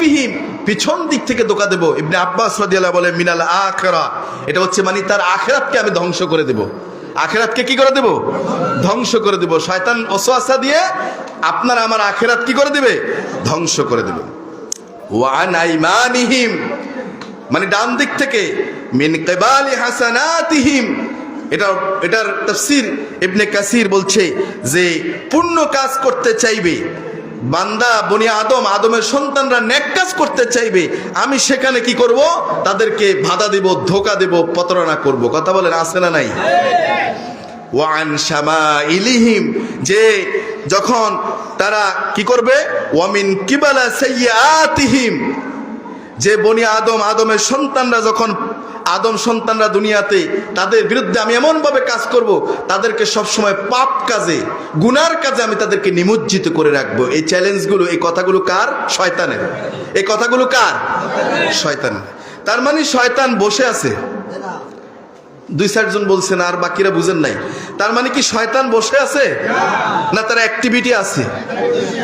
খালফিহিম পিছন দিক থেকে ধোকা দেব। ইবনে আব্বাস রাদিয়াল্লাহু বলে, মিনাল আখরা। এটা হচ্ছে মানে তার আখেরাতকে আমি ধ্বংস করে দেব। আখেরাতকে কি করে দেব? ধ্বংস করে দেব। শয়তান ওসওয়াসা দিয়ে আপনার আমার আখেরাত কি করে দেবে? ধ্বংস করে দেবে। ওয়ান আইমানিহিম মানে ডান দিক থেকে, মিন কেবালি হাসানাতিহিম। এটা, এটার তাফসির ইবনে কাসির বলছে যে, পূর্ণ কাজ করতে চাইবে। বান্দা, বনি আদম, আদমের সন্তানরা নেক কাজ করতে চাইবে, আমি সেখানে কি করব? তাদেরকে বাধা দেব, ধোকা দেব, প্রতারণা করব। কথা বলেন, আছে না নাই? ওয়ান শামা ইলিহিম যে যখন তারা কি করবে? ওয়ামিন কিবালা সাইয়াতিহিম যে বনি আদম, আদমের সন্তানরা যখন আদম সন্তানরা দুনিয়াতে তাদের বিরুদ্ধে আমি এমনভাবে কাজ করব, তাদেরকে সবসময় পাপ কাজে, গুনার কাজে আমি তাদেরকে নিমজ্জিত করে রাখব। এই চ্যালেঞ্জগুলো এই কথাগুলো কার? শয়তানের। এই কথাগুলো কার? শয়তানের। তার মানে শয়তান বসে আছে। দুই চারজন বলছেন আর বাকিরা বুঝেন নাই। তার মানে কি শয়তান বসে আছে? না, তার অ্যাক্টিভিটি আছে?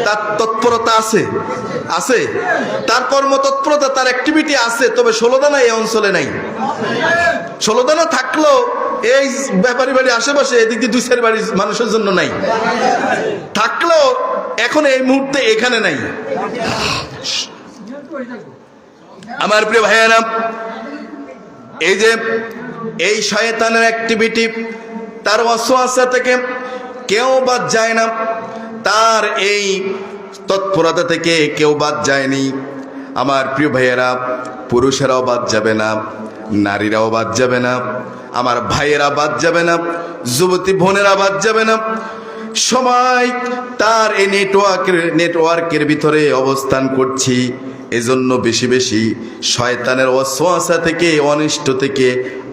তার তৎপরতা আছে? আছে? তার কর্মতৎপরতা, তার অ্যাক্টিভিটি আছে, তবে ষোলোদানা এই অঞ্চলে নাই। ষোলোদানা থাকলেও এই ব্যাপারী বাড়ি আশেপাশে এদিক দিয়ে দুই চার বাড়ির মানুষের জন্য নাই। থাকলেও এখন এই মুহূর্তে এখানে নাই। আমার প্রিয় ভাইয়ারা, এই যে এই শয়তানের অ্যাক্টিভিটি তার অসোয়াশা থেকে কেউ বাদ যায় না। তার এই তৎপরতা থেকে কেউ বাদ যায়নি। আমার প্রিয় ভাইয়েরা, পুরুষেরাও বাদ যাবে না, নারীরাও বাদ যাবে না, আমার ভাইয়েরা বাদ যাবে না, যুবতী বোনেরা বাদ যাবে না সবাই তার এই নেটওয়ার্কের নেটওয়ার্কের ভিতরে অবস্থান করছি। এজন্য বেশি বেশি শয়তানের অশ্বাসা থেকে, অনিষ্ট থেকে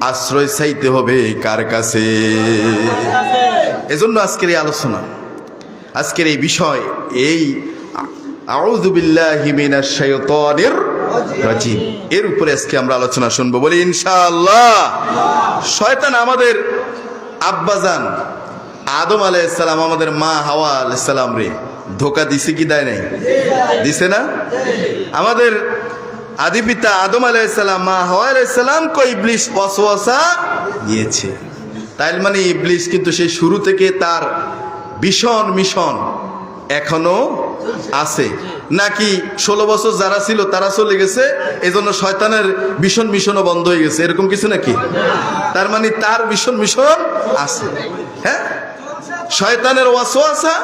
আশ্রয় চাইতে হবে কার কাছে? এজন্য আজকের এই আলোচনা, আজকের এই বিষয় এই আউযু বিল্লাহি মিনাশ শাইতানির রাজিম। এর উপরে আজকে আমরা আলোচনা শুনব বলি ইনশাআল্লাহ। শয়তান আমাদের আব্বাজান আদম আলাইসালাম আমাদের মা হাওয়া আলাইসালাম রে। ধোকা দিছে কি দেয় নাই? দিছে না? আমাদের আদি পিতা আদম আলাইসালাম মা হাওয়া আলাইসালাম কো ইবলিশ ওয়াসওয়াসা দিয়েছে। তাই মানে ইবলিশ কিন্তু সেই শুরু থেকে তার ভীষণ মিশন এখনও আছে। নাকি ষোলো বছর যারা ছিল তারা চলে গেছে, এজন্য শয়তানের ভীষণ মিশনও বন্ধ হয়ে গেছে। এরকম কিছু নাকি? তার মানে তার ভীষণ মিশন আছে। হ্যাঁ? শয়তানের ওয়াসোয়াসা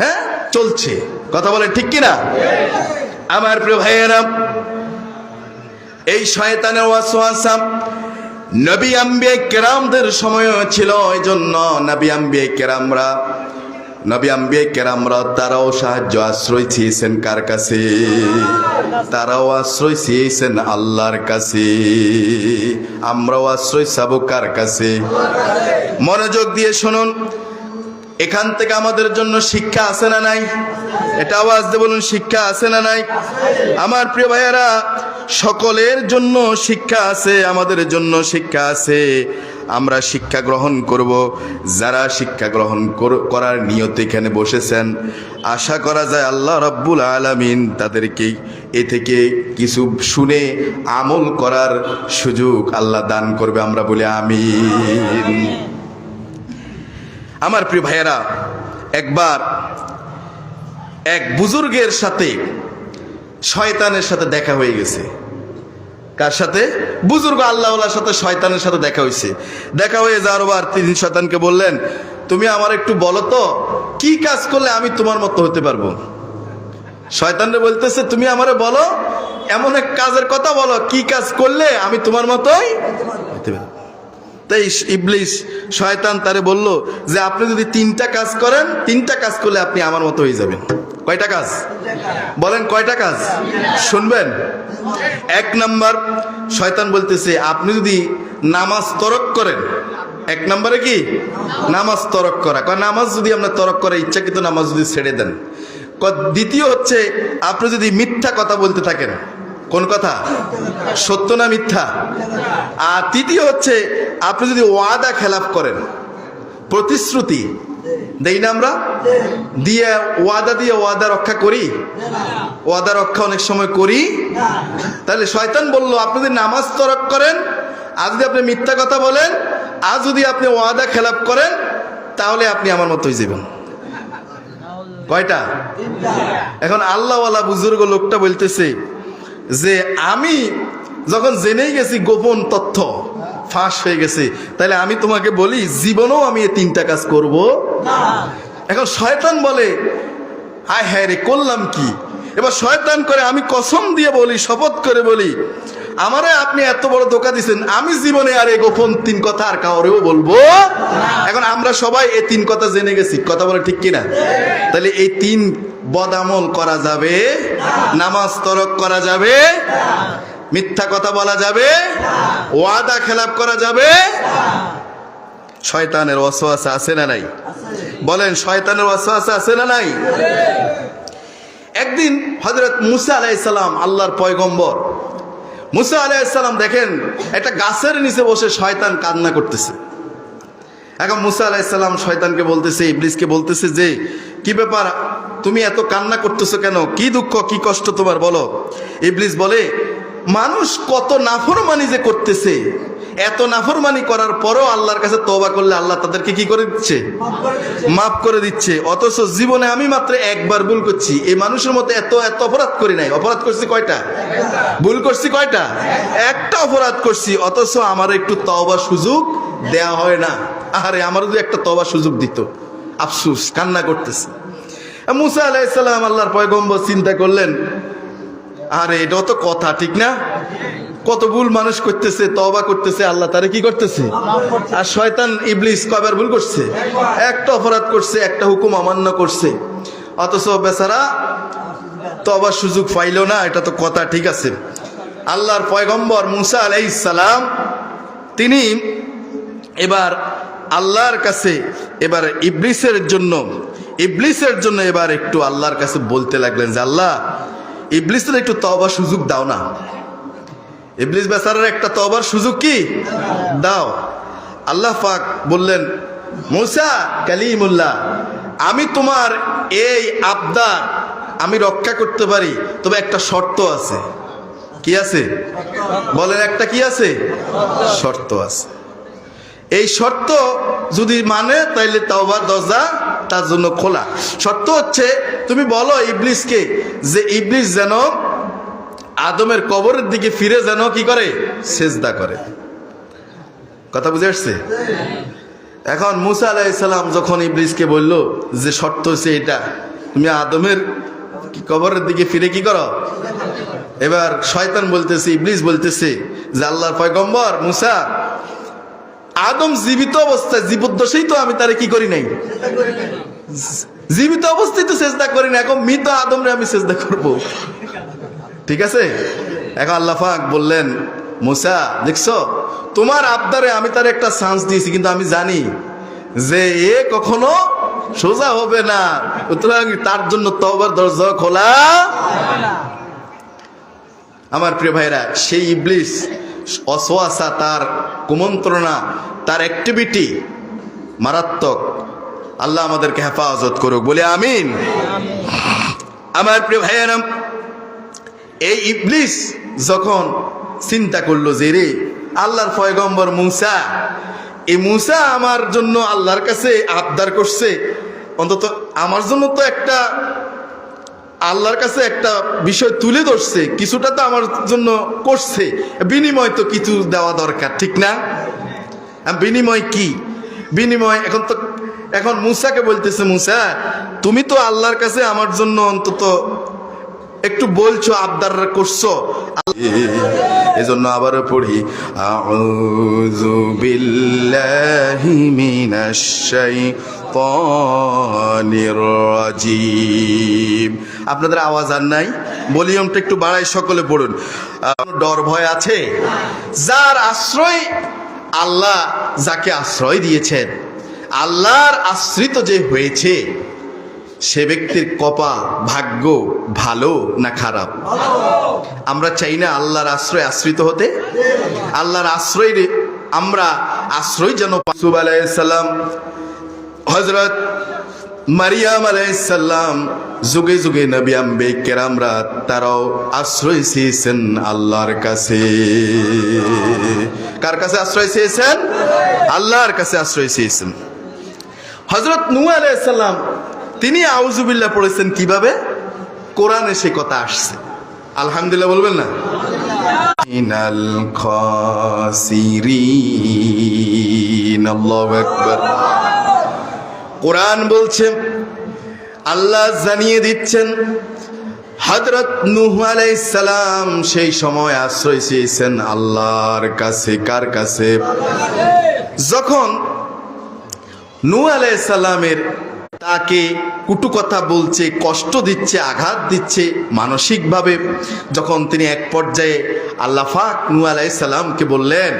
হ্যাঁ চলছে। কথা বলে ঠিক কিনা? আমার প্রিয় ভাইয়েরা, এই শয়তানের ওয়াসোয়াসা নবী আম্বিয়ে কেরামদের সময়ও ছিল ওই জন্য নবী আম্বিয়ে কেরামরা নবী আম্বিয়া কেরামরা তারাও সাহায্য আশ্রয় চেয়েছেন কার কাছে? তারাও আশ্রয় চেয়েছেন আল্লাহর কাছে। আমরাও আশ্রয় চাবো কার কাছে? মনোযোগ দিয়ে শুনুন, এখান থেকে আমাদের জন্য শিক্ষা আছে না নাই? এটা আওয়াজ দিয়ে বলুন, শিক্ষা আছে না নাই? আমার প্রিয় ভাইয়েরা, সকলের জন্য শিক্ষা আছে, আমাদের জন্য শিক্ষা আছে। আমরা শিক্ষা গ্রহণ করব। যারা শিক্ষা গ্রহণ কর- করার নিয়তে এখানে বসেছেন, আশা করা যায় আল্লাহ রব্বুল আলামিন তাদেরকে এ থেকে কিছু শুনে আমল করার সুযোগ আল্লাহ দান করবে। আমরা বলি আমি আমার প্রিয় ভাইয়েরা, একবার এক বুজুর্গের সাথে, শয়তানের সাথে দেখা হয়ে গেছে। কার সাথে? বুজুর্গ আল্লাহ সাথে শয়তানের সাথে দেখা হয়েছে দেখা হয়ে যাওয়ার তিনি শয়তানকে বললেন, তুমি আমার একটু বলো তো, কি কাজ করলে আমি তোমার মতো হতে পারব? শয়তানরে বলতেছে, তুমি আমারে বলো, এমন এক কাজের কথা বলো, কি কাজ করলে আমি তোমার মতোই হতে পারব? তাই ইবলিশ শয়তান তারে বলল যে, আপনি যদি তিনটা কাজ করেন, তিনটা কাজ করলে আপনি আমার মতো হয়ে যাবেন। কয়টা কাজ? বলেন কয়টা কাজ? শুনবেন। এক নাম্বার, শয়তান বলতেছে, আপনি যদি নামাজ তরক করেন, এক নম্বরে কি? নামাজ তরক করা। কয়, নামাজ যদি আপনার তরক করে ইচ্ছাকৃত নামাজ যদি ছেড়ে দেন। দ্বিতীয় হচ্ছে, আপনি যদি মিথ্যা কথা বলতে থাকেন কোন কথা? সত্য না মিথ্যা? আর তৃতীয় হচ্ছে, আপনি যদি ওয়াদা খেলাপ করেন, প্রতিশ্রুতি, দেই না আমরা? দিয়ে ওয়াদা দিয়ে ওয়াদা রক্ষা করি? ওয়াদা রক্ষা অনেক সময় করি। তাহলে শয়তান বলল, আপনি যদি নামাজ তরক করেন, আর যদি আপনি মিথ্যা কথা বলেন, আর যদি আপনি ওয়াদা খেলাপ করেন, তাহলে আপনি আমার মতোই যাবেন কয়টা? এখন আল্লাহওয়ালা বুজুর্গ লোকটা বলতেছে যে আমি যখন জেনেই গেছি গোপন তথ্য, ফাঁস হয়ে গেছে তাহলে আমি তোমাকে বলি, জীবনেও আমি এই তিনটা কাজ করব। এখন শয়তান বলে হায় হ্যাঁ রে, করলাম কি? এবার শয়তান করে, আমি কসম দিয়ে বলি, শপথ করে বলি, আমারে আপনি এত বড় ধোকা দিচ্ছেন আমি জীবনে আর এই গোপন তিন কথা আর কাউরেও বলব এখন আমরা সবাই এই তিন কথা জেনে গেছি, কথা বলে ঠিক কিনা? তাহলে এই তিন বদামল করা যাবে নামাজ তরক করা যাবে মিথ্যা কথা বলা যাবে ওয়াদা খেলাপ করা যাবে শয়তানের ওয়াসওয়াসা আছে না নাই? বলেন, শয়তানের ওয়াসওয়াসা আছে না নাই? একদিন হজরত মুসা আলাইসাল্লাম আল্লাহর পয়গম্বর, মুসা আলাইসাল্লাম দেখেন, একটা গাছের নিচে বসে শয়তান কান্না করতেছে। এখন মুসা আলাইসাল্লাম শয়তানকে বলতেছে, ইবলিসকে বলতেছে যে, কি ব্যাপার? তুমি এত কান্না করতেছো কেন? কি দুঃখ কি কষ্ট তোমার বলো। ইবলিস বলে মানুষ কত নাফরমানি যে করতেছে এত নাফরমানি করার পরও আল্লাহর কাছে তবা করলে আল্লাহ তাদেরকে কি করে দিচ্ছে? মাফ করে দিচ্ছে। অথচ জীবনে আমি মাত্র একবার ভুল করছি। এই মানুষের মতো এত এত অপরাধ করি নাই। অপরাধ করছি কয়টা? ভুল করছি কয়টা? একটা অপরাধ করছি অথচ আমার একটু তওবা সুযোগ দেয়া হয় না। আরে আমার যদি একটা তওবা সুযোগ দিত। আফসুস কান্না করতেছে। মুসা আলাইসাল্লাম আল্লাহর পয়গম্বর চিন্তা করলেন, আরে এটাও তো কথা, ঠিক না? কত ভুল মানুষ করতেছে তবা করতেছে, আল্লাহ তারে কি করতেছে? আর শয়তান ইবলিস কবার ভুল করছে? একটা অপরাধ করছে, একটা হুকুম অমান্য করছে। অথচ বেচারা তবার সুযোগ পাইল না, এটা তো কথা ঠিক আছে। আল্লাহর পয়গম্বর মুসা আলাইসালাম তিনি এবার আল্লাহর কাছে, এবার ইবলিসের জন্য ইবলিসের জন্য এবার একটু আল্লাহর কাছে বলতে লাগলেন যে, আল্লাহ, ইবলিসের একটু তবা সুযোগ দাও না। ইবলিস বেচারার একটা তবার সুযোগ কি? দাও। আল্লাহ পাক বললেন, মুসা কালিমুল্লাহ, আমি তোমার এই আবদার আমি রক্ষা করতে পারি, তবে একটা শর্ত আছে। কি আছে? বলেন একটা কি আছে? শর্ত আছে। এই শর্ত যদি মানে তাইলে তাওবার দরজা তার জন্য খোলা। শর্ত হচ্ছে, তুমি বলো ইবলিসকে যে ইবলিস যেন আদমের কবরের দিকে ফিরে যেন কি করে? সেজদা করে। কথা বুঝে আসছে? এখন মুসা আলাইসাল্লাম যখন ইবলিসকে বলল যে শর্ত হচ্ছে এটা, তুমি আদমের কবরের দিকে ফিরে কি করো? এবার শয়তান বলতেছে, ইবলিস বলতেছে যে আল্লাহর পয়গম্বর মুসা আদম জীবিত অবস্থায় জীবদ্দশাই তো আমি তারে কি করি নাই? জীবিত অবস্থায় তো চেষ্টা করি না এখন মৃত আদমরে আমি চেষ্টা করব। ঠিক আছে? এখন আল্লাহ পাক বললেন মুসা দেখছ? তোমার আবদারে আমি তার একটা চান্স দিয়েছি কিন্তু আমি জানি যে এ কখনো সোজা হবে না। সুতরাং তার জন্য তবার দরজা খোলা। আমার প্রিয় ভাইরা সেই ইবলিস অসোয়াশা তার কুমন্ত্রণা, তার অ্যাক্টিভিটি মারাত্মক। আল্লাহ আমাদেরকে হেফাজত করুক। বলে আমিন। আমার প্রিয় ভাইয়েরা এই ইবলিস যখন চিন্তা করল যে, রে, আল্লাহর পয়গম্বর মুসা, এই মুসা আমার জন্য আল্লাহর কাছে আবদার করছে। অন্তত আমার জন্য তো একটা আল্লাহর কাছে একটা বিষয় তুলে ধরছে, কিছুটা তো আমার জন্য করছে। বিনিময় তো কিছু দেওয়া দরকার, ঠিক না? বিনিময় কি? বিনিময়, এখন তো, এখন মুসাকে বলতেছে, মুসা, তুমি তো আল্লাহর কাছে আমার জন্য অন্তত একটু বলছো, আবদার করছ। এজন্য আবারও পড়ি, আউযু বিল্লাহি মিনাশ শাইতানির রাজিম। আপনাদের আওয়াজ আর নাই? ভলিউমটা একটু বাড়াই, সকলে পড়ুন। ডর ভয় আছে? যার আশ্রয় আল্লাহ যাকে আশ্রয় দিয়েছেন, আল্লাহর আশ্রিত যে হয়েছে সে ব্যক্তির কপা ভাগ্য ভালো না খারাপ? আমরা চাই না আল্লাহর আশ্রয় আশ্রিত হতে? আল্লাহর আশ্রয় আমরা আশ্রয় যেন সুব আলাইসাল্লাম হজরত মারিয়াম আলাইসাল্লাম যুগে যুগে নবী আম্বে কেরামরা তারাও আশ্রয় চেয়েছেন আল্লাহর কাছে। কার কাছে আশ্রয় চেয়েছেন? আল্লাহর কাছে আশ্রয় চেয়েছেন। হজরত নু আলাইসাল্লাম তিনি আউজুবিল্লাহ পড়েছেন কীভাবে? কোরআনে সে কথা আসছে। আলহামদুলিল্লাহ বলবেন না? ইনাল খাসিরিন, আল্লাহু আকবার। কোরআন বলছে, আল্লাহ জানিয়ে দিচ্ছেন হজরত নুহ সালাম সেই সময় আশ্রয় চেয়েছেন আল্লাহর কাছে। কার কাছে? যখন নূহ সালামের তাকে কুটু কথা বলছে, কষ্ট দিচ্ছে, আঘাত দিচ্ছে মানসিকভাবে। যখন তিনি এক পর্যায়ে আল্লাহ ফাক নূহ সালামকে বললেন,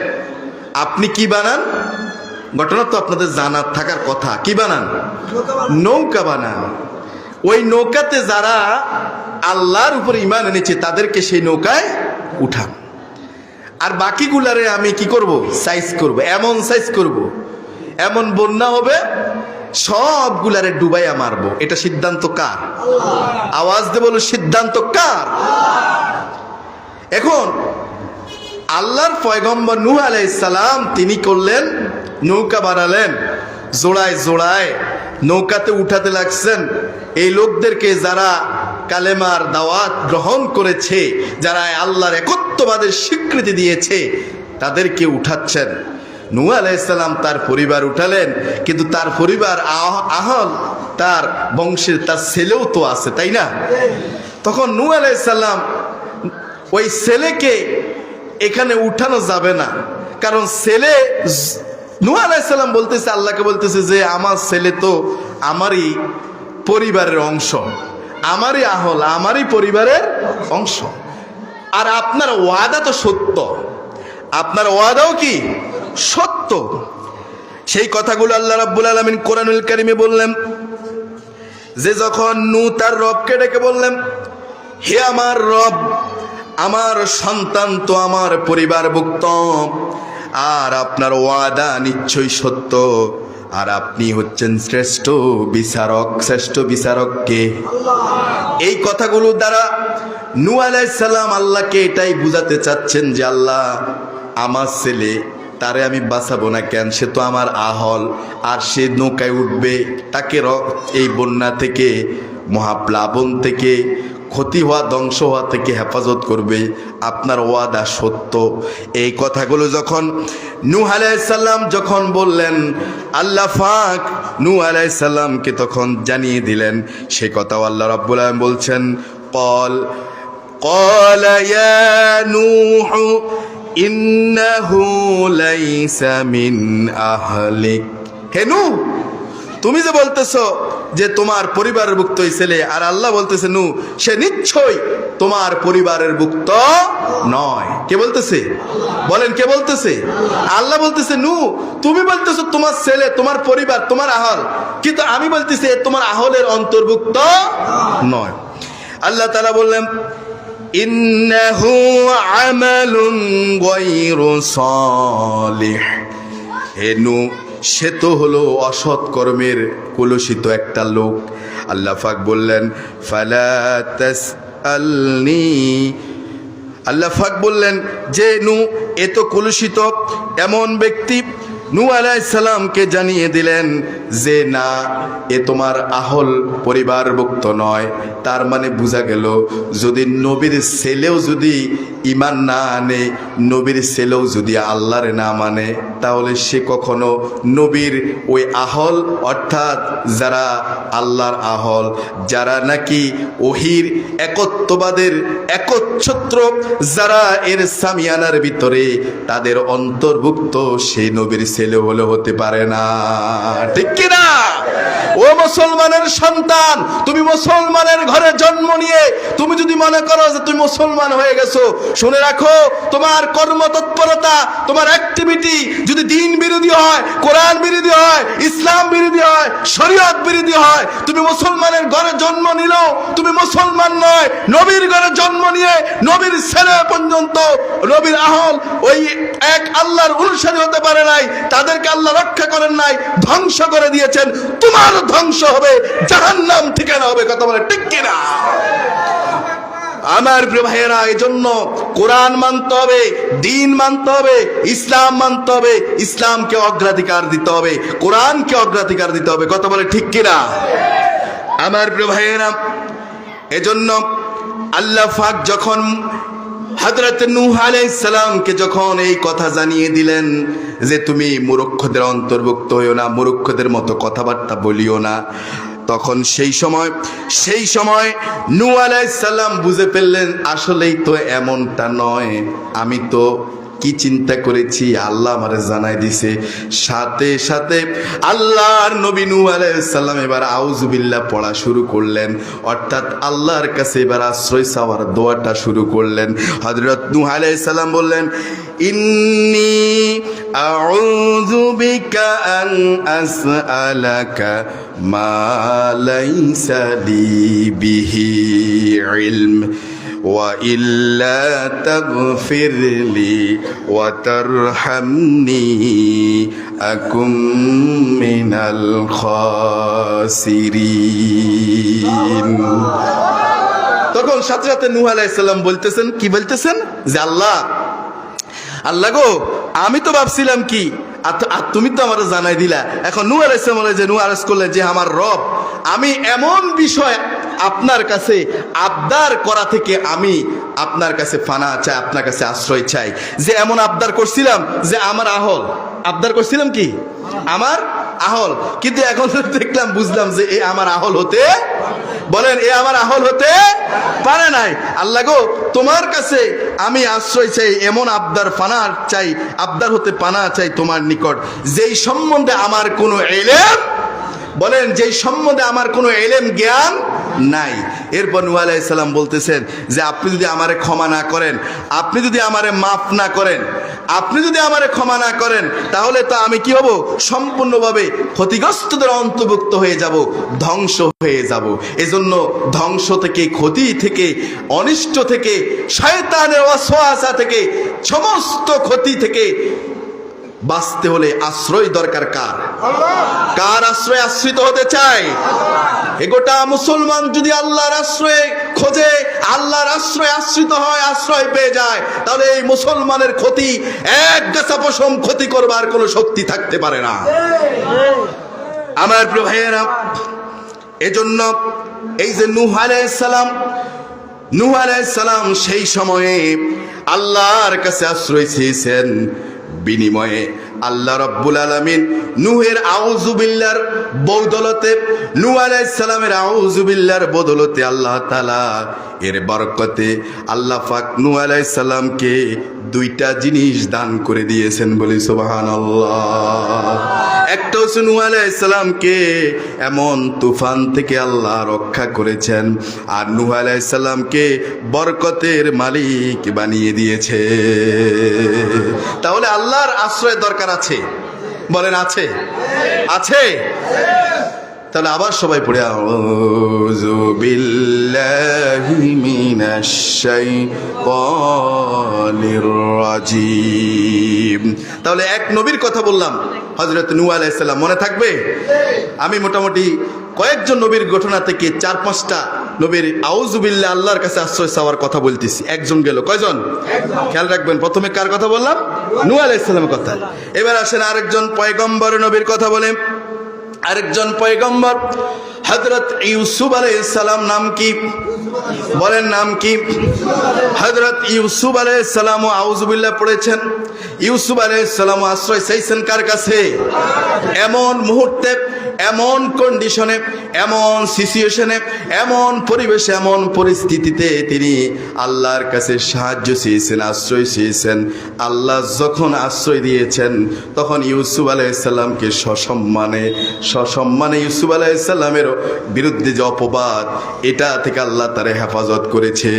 আপনি কি বানান? ঘটনা তো আপনাদের জানার থাকার কথা। কি বানান? নৌকা বানান। ওই নৌকাতে যারা আল্লাহর উপর ইমান এনেছে, তাদেরকে সেই নৌকায় উঠান। আর বাকিগুলারে আমি কি করব? সাইজ করব। এমন সাইজ করব। এমন বন্যা হবে সবগুলারে ডুবাইয়া মারবো। এটা সিদ্ধান্ত কার? আওয়াজ দে বলো সিদ্ধান্ত কার? এখন, আল্লাহর পয়গম্বর নূহ আলাইসালাম তিনি করলেন, নৌকা বানালেন, জোড়ায় জোড়ায়, নৌকাতে উঠাতে লাগছেন। এই লোকদেরকে যারা কালেমার দাওয়াত গ্রহণ করেছে, যারা আল্লাহর একত্ববাদের স্বীকৃতি দিয়েছে, তাদেরকে উঠাচ্ছেন। নূ আলাইসাল্লাম তার পরিবার উঠালেন, কিন্তু তার পরিবার আহ- আহল, তার বংশের, তার ছেলেও তো আছে, তাই না? তখন নূ আলাইসাল্লাম ওই ছেলেকে এখানে উঠানো যাবে না। কারণ ছেলে নূ আলাইসাল্লাম বলতেছে, আল্লাহকে বলতেছে যে, আমার ছেলে তো আমারই পরিবারের অংশ, আমারই আহল, আমারই পরিবারের অংশ। আর আপনার ওয়াদা তো সত্য। আপনার ওয়াদাও কি? সত্য। সেই কথাগুলো আল্লাহ রাব্বুল আলামিন কোরআনুল কারিমে বললেন, যে যখন নু তার রবকে ডেকে বললেন, হে আমার রব, আমার সন্তান তো আমার পরিবারভুক্ত, আর আপনার ওয়াদা নিশ্চয়ই সত্য, আর আপনি হচ্ছেন শ্রেষ্ঠ বিচারক, শ্রেষ্ঠ বিচারককে। এই কথাগুলো দ্বারা নু আলাইসাল্লাম আল্লাহকে এটাই বুঝাতে চাচ্ছেন যে আল্লাহ আমার ছেলে তারে আমি বাঁচাবো না কেন সে তো আমার আহল আর সে নৌকায় উঠবে তাকে র- এই বন্যা থেকে মহাপ্লাবন থেকে ক্ষতি হওয়া ধ্বংস হওয়া থেকে হেফাজত করবে আপনার ওয়াদা সত্য এই কথাগুলো যখন নূহ আলাইসাল্লাম যখন বললেন আল্লাহ ফাক নূহ আলাইসাল্লামকে তখন জানিয়ে দিলেন সে কথাও আল্লাহ রাব্বুল আলামিন বলছেন কল قال يا نوح ইন্নাহু লাইসা মিন আহলিক। হেনু তুমি যে বলতেছো যে তোমার পরিবারের ভুক্ত এই ছেলে, আর আল্লাহ বলতেছে নু সে নিশ্চয়ই তোমার পরিবারের ভুক্ত নয়। কে বলতেছে? বলেন, কে বলতেছে? আল্লাহ বলতেছে নু তুমি বলতেছো তোমার ছেলে, তোমার পরিবার, তোমার আহল, কিন্তু আমি বলতেছি তোমার আহলের অন্তর্ভুক্ত নয়। আল্লাহ তালা বললেন ইন্নাহু আমালুন গায়রু সালিহ। হেনু সে তো হলো অসৎ কর্মের কলুষিত একটা লোক। আল্লাহ পাক বললেন, ফালা তাসআলনি। আল্লাহ ফাক বললেন, যে নু, এ তো কলুষিত। এমন ব্যক্তি নু আলাইসালামকে জানিয়ে দিলেন যে, না, এ তোমার আহল পরিবারভুক্ত নয়। তার মানে বোঝা গেল, যদি নবীর ছেলেও যদি ইমান না আনে, নবীর ছেলেও যদি আল্লাহর না মানে তাহলে সে কখনো নবীর ওই আহল, অর্থাৎ যারা আল্লাহর আহল, যারা নাকি ওহির একত্ববাদের একচ্ছত্র, যারা এর সামিয়ানার ভিতরে, তাদের অন্তর্ভুক্ত সেই নবীর ছেলে হলে হতে পারে না। ঠিক কিনা? ও মুসলমানের সন্তান, তুমি মুসলমানের ঘরে জন্ম নিয়ে তুমি যদি মনে করো যে তুমি মুসলমান হয়ে গেছো, শুনে রাখো, তোমার কর্মতৎপরতা, তোমার অ্যাক্টিভিটি যদি দিন বিরোধী হয়, কোরআন বিরোধী হয়, ইসলাম বিরোধী হয়, শরীয়ত বিরোধী হয়, তুমি মুসলমানের ঘরে জন্ম নিলেও তুমি মুসলমান নয়, নবীর ঘরে জন্ম নিয়ে নবীর ছেলে পর্যন্ত, নবীর আহল ওই এক আল্লাহর অনুসারী হতে পারে নাই তাদেরকে আল্লাহ রক্ষা করেন নাই, ধ্বংস করে দিয়েছেন। তোমার ধ্বংস হবে, জাহান্নাম ঠিকানা হবে, কথা বলে ঠিক কিনা? আমার প্রিয় এই জন্য কোরআন মানতে হবে, দিন মানতে হবে, ইসলাম মানতে হবে, ইসলামকে অগ্রাধিকার দিতে হবে, কোরআনকে অগ্রাধিকার দিতে হবে, কথা বলে ঠিক কিনা? আমার প্রিয় এজন্য আল্লাহ ফাক যখন হজরত নূহ আলাইসালামকে যখন এই কথা জানিয়ে দিলেন যে তুমি মুরক্ষদের অন্তর্ভুক্ত হইও না মুরক্ষদের মতো কথাবার্তা বলিও না, তখন সেই সময় সেই সময় নূ আলাইসাল্লাম বুঝে ফেললেন, আসলেই তো এমনটা নয়। আমি তো কি চিন্তা করেছি? আল্লাহ আমারে জানাই দিছে। সাথে সাথে আল্লাহর নবী নূহ আলাইহিস এবার আউযুবিল্লাহ পড়া শুরু করলেন। অর্থাৎ আল্লাহর কাছে এবার আশ্রয় চাওয়ার দোয়াটা শুরু করলেন। হযরত নূহ আলাইহিস সালাম বললেন, ইন্নি আউযু বিকা আন وإلا تغفر لي وترحمني أكن من الخاسرين তখন সাথে সাথে নূহ আলাইসাল্লাম বলতেছেন কি বলতেছেন যে আল্লাহ আল্লাহ গো আমি তো ভাবছিলাম কি আর তো- আর তুমি তো আমার জানাই দিলা এখন নু আলাইসালাম বলে যে নু আলাইস করলে যে আমার রব আমি এমন বিষয় আপনার কাছে আবদার করা থেকে আমি আপনার কাছে ফানা চাই, আপনার কাছে আশ্রয় চাই। যে এমন আবদার করছিলাম যে আমার আহল। আবদার করছিলাম কি? আমার আহল। কিন্তু এখন দেখলাম, বুঝলাম যে এ আমার আহল হতে বলেন, এ আমার আহল হতে পারে নাই। আল্লাহ গো, তোমার কাছে আমি আশ্রয় চাই, এমন আবদার ফানা চাই, আবদার হতে পানা চাই তোমার নিকট। যেই সম্বন্ধে আমার কোনো এলেম বলেন, যেই সম্বন্ধে আমার কোনো এলেম, জ্ঞান নাই। এরপর নূহ আলাইহিস সালাম বলতেছেন যে, আপনি যদি আমারে ক্ষমা না করেন, আপনি যদি আমারে মাফ না করেন, আপনি যদি আমারে ক্ষমা না করেন, তাহলে তো আমি কি হব? সম্পূর্ণভাবে ক্ষতিগ্রস্তদের অন্তর্ভুক্ত হয়ে যাব, ধ্বংস হয়ে যাব। এজন্য ধ্বংস থেকে, ক্ষতি থেকে, অনিষ্ট থেকে, শয়তানের অসহাসা থেকে, সমস্ত ক্ষতি থেকে বাঁচতে হলে আশ্রয় দরকার কার? কার আশ্রয় আশ্রিত হতে চায়? এ গোটা মুসলমান যদি আল্লাহর আশ্রয়ে খোঁজে, আল্লাহর আশ্রয় আশ্রিত হয়, আশ্রয় পেয়ে যায়, তাহলে এই মুসলমানের ক্ষতি, এক গাছা পশম ক্ষতি করবার কোনো শক্তি থাকতে পারে না। আমার প্রিয় ভাইয়েরা, এজন্য এই যে নূহ সালাম নূহ সালাম সেই সময়ে আল্লাহর কাছে আশ্রয় চেয়েছেন বিনিময়ে আল্লাহ রব্বুল আলামিন নূহের আউযুবিল্লাহর বদৌলতে নু আলাইহিস সালামের বদলতে আল্লাহ তালা এর বরকতে আল্লাহ পাক নূহ আলাইহিস সালামকে দুইটা জিনিস দান করে দিয়েছেন বলি সুবহানাল্লাহ। একটা হচ্ছে নু আলাইহিস সালামকে এমন তুফান থেকে আল্লাহ রক্ষা করেছেন, আর নু আলাইহিস সালামকে বরকতের মালিক বানিয়ে দিয়েছে। তাহলে আল্লাহর আশ্রয় দরকার আছে? বলেন, আছে। আছে? তাহলে আবার সবাই পড়ে, আউযু মিনাশ তাহলে এক নবীর কথা বললাম, হযরত নূহ আলাইহিস মনে থাকবে? আমি মোটামুটি কয়েকজন নবীর ঘটনা থেকে চার পাঁচটা নবীর আউজুবিল্লাহ আল্লাহর কাছে আশ্রয় চাওয়ার কথা বলতেছি। একজন গেল। কয়জন? খেয়াল রাখবেন, প্রথমে কার কথা বললাম? নূহ আলাইসাল্লামের কথা। এবার আসেন আরেকজন পয়গম্বর নবীর কথা বলেন। আরেকজন পয়গম্বর হজরত ইউসুফ সালাম নাম কি? বলেন নাম কি? হজরত ইউসুফ আলাইসালাম ও আউজবুল্লাহ পড়েছেন। ইউসুফ আলাইসালাম সালাম আশ্রয় চাইছেন কার কাছে? এমন মুহূর্তে এমন কন্ডিশনে এমন সিচুয়েশনে এমন পরিবেশে, এমন পরিস্থিতিতে তিনি আল্লাহর কাছে সাহায্য চেয়েছেন, আশ্রয় চেয়েছেন। আল্লাহ যখন আশ্রয় দিয়েছেন, তখন ইউসুফ আলাইসাল্লামকে সসম্মানে সসম্মানে ইউসুফ আলাইসাল্লামেরও বিরুদ্ধে যে অপবাদ, এটা থেকে আল্লাহ তারে হেফাজত করেছে।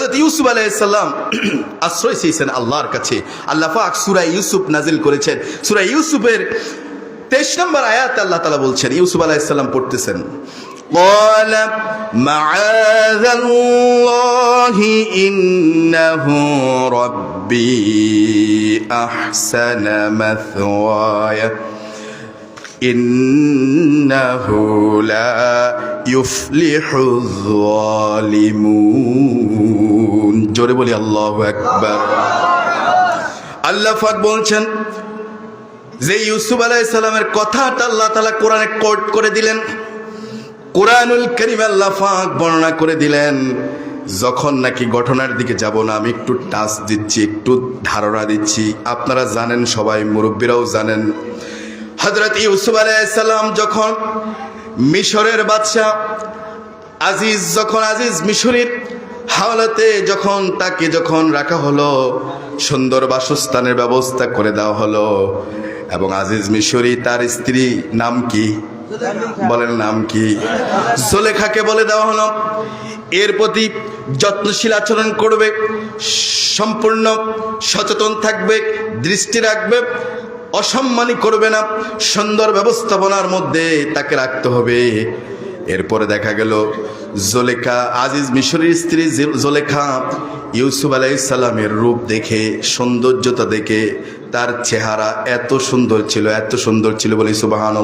হজরত ইউসুফ আলাইসাল্লাম আশ্রয় চেয়েছেন আল্লাহর কাছে আল্লাহ পাক সুরা ইউসুফ নাজিল করেছেন সুরা ইউসুফের তেইশ নম্বর আয়াত আল্লাহ তালা বলছেন ইউসুফ আলাইসাল্লাম পড়তেছেন قال معاذ الله إنه ربي أحسن مثواي ইন্নাহু লা ইউফলিহু যালিমুন জোরে বলি, আল্লাহু আকবার। আল্লাহ পাক বলছেন, যে ইউসুফ আলাইহিস সালামের কথাটা আল্লাহ তাআলা কোরআনে কোট করে দিলেন। কোরআনুল করিম আল্লাহ পাক বর্ণনা করে দিলেন, যখন নাকি ঘটনার দিকে যাব না, আমি একটু টাচ দিচ্ছি, একটু ধারণা দিচ্ছি। আপনারা জানেন, সবাই মুরব্বীরাও জানেন হজরত ইউসুফ আলাইসাল্লাম যখন মিশরের বাদশাহ আজিজ, যখন আজিজ মিশরের হাওলাতে যখন তাকে যখন রাখা হলো, সুন্দর বাসস্থানের ব্যবস্থা করে দেওয়া হলো, এবং আজিজ মিশরি তার স্ত্রী নাম কি? বলেন নাম কি? জোলেখাকে বলে দেওয়া হলো। এর প্রতি যত্নশীল আচরণ করবে, সম্পূর্ণ সচেতন থাকবে, দৃষ্টি রাখবে অসম্মানী করবে না। সুন্দর ব্যবস্থাপনার মধ্যে তাকে রাখতে হবে। এরপরে দেখা গেল জোলেখা, আজিজ মিশরের স্ত্রী জোলেখা ইউসুফ আলাইসাল্লামের রূপ দেখে, সৌন্দর্যতা দেখে তার চেহারা এত সুন্দর ছিল, এত সুন্দর ছিল বলে সুবাহান